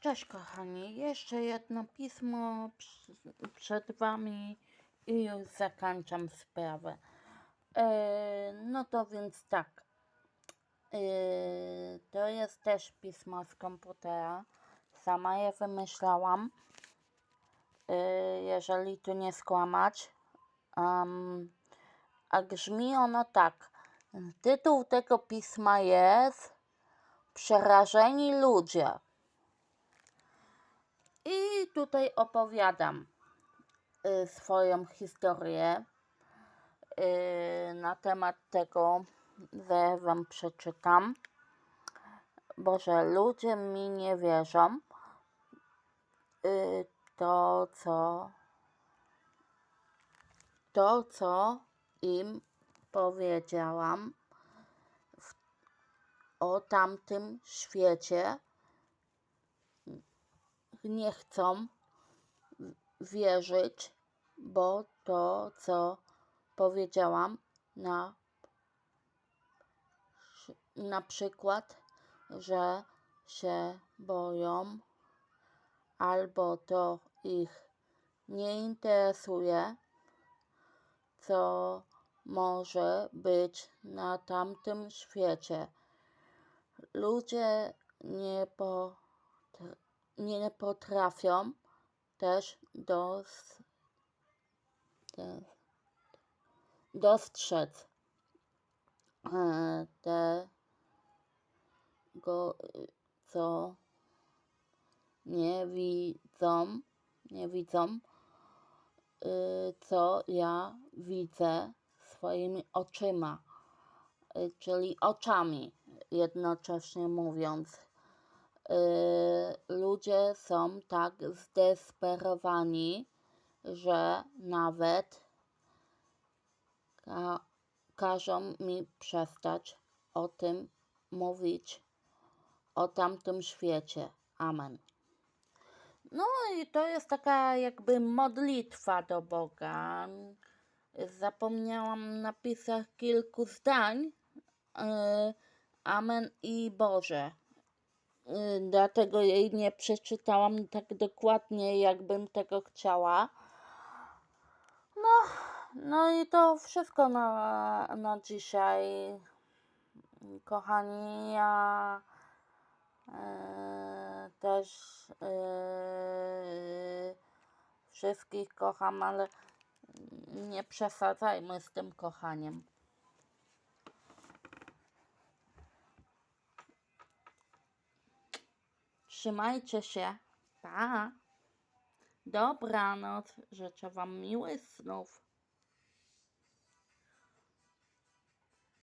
Cześć kochani, jeszcze jedno pismo przed Wami i już zakończam sprawę. E, no to więc tak, e, to jest też pismo z komputera, sama je wymyślałam, e, jeżeli tu nie skłamać. Am, a brzmi ono tak, tytuł tego pisma jest Przerażeni ludzie. I tutaj opowiadam y, swoją historię y, na temat tego, że Wam przeczytam, bo że ludzie mi nie wierzą, y, to co to, co im powiedziałam o tamtym świecie, nie chcą wierzyć, bo to, co powiedziałam, na, na przykład, że się boją, albo to ich nie interesuje, co może być na tamtym świecie. Ludzie nie, potr- nie potrafią też dos, te, dostrzec e, tego, co nie widzą, nie widzą, y, co ja widzę swoimi oczyma, y, czyli oczami, jednocześnie mówiąc. Y, ludzie są tak zdesperowani, że nawet ka- każą mi przestać o tym mówić, o tamtym świecie. Amen. No i to jest taka jakby modlitwa do Boga. Zapomniałam napisać kilku zdań. Yy, Amen i Boże. Dlatego jej nie przeczytałam tak dokładnie, jakbym tego chciała. No, no i to wszystko na, na dzisiaj. Kochani, ja e, też e, wszystkich kocham, ale nie przesadzajmy z tym kochaniem. Trzymajcie się. Pa. Dobranoc. Życzę Wam miłych snów.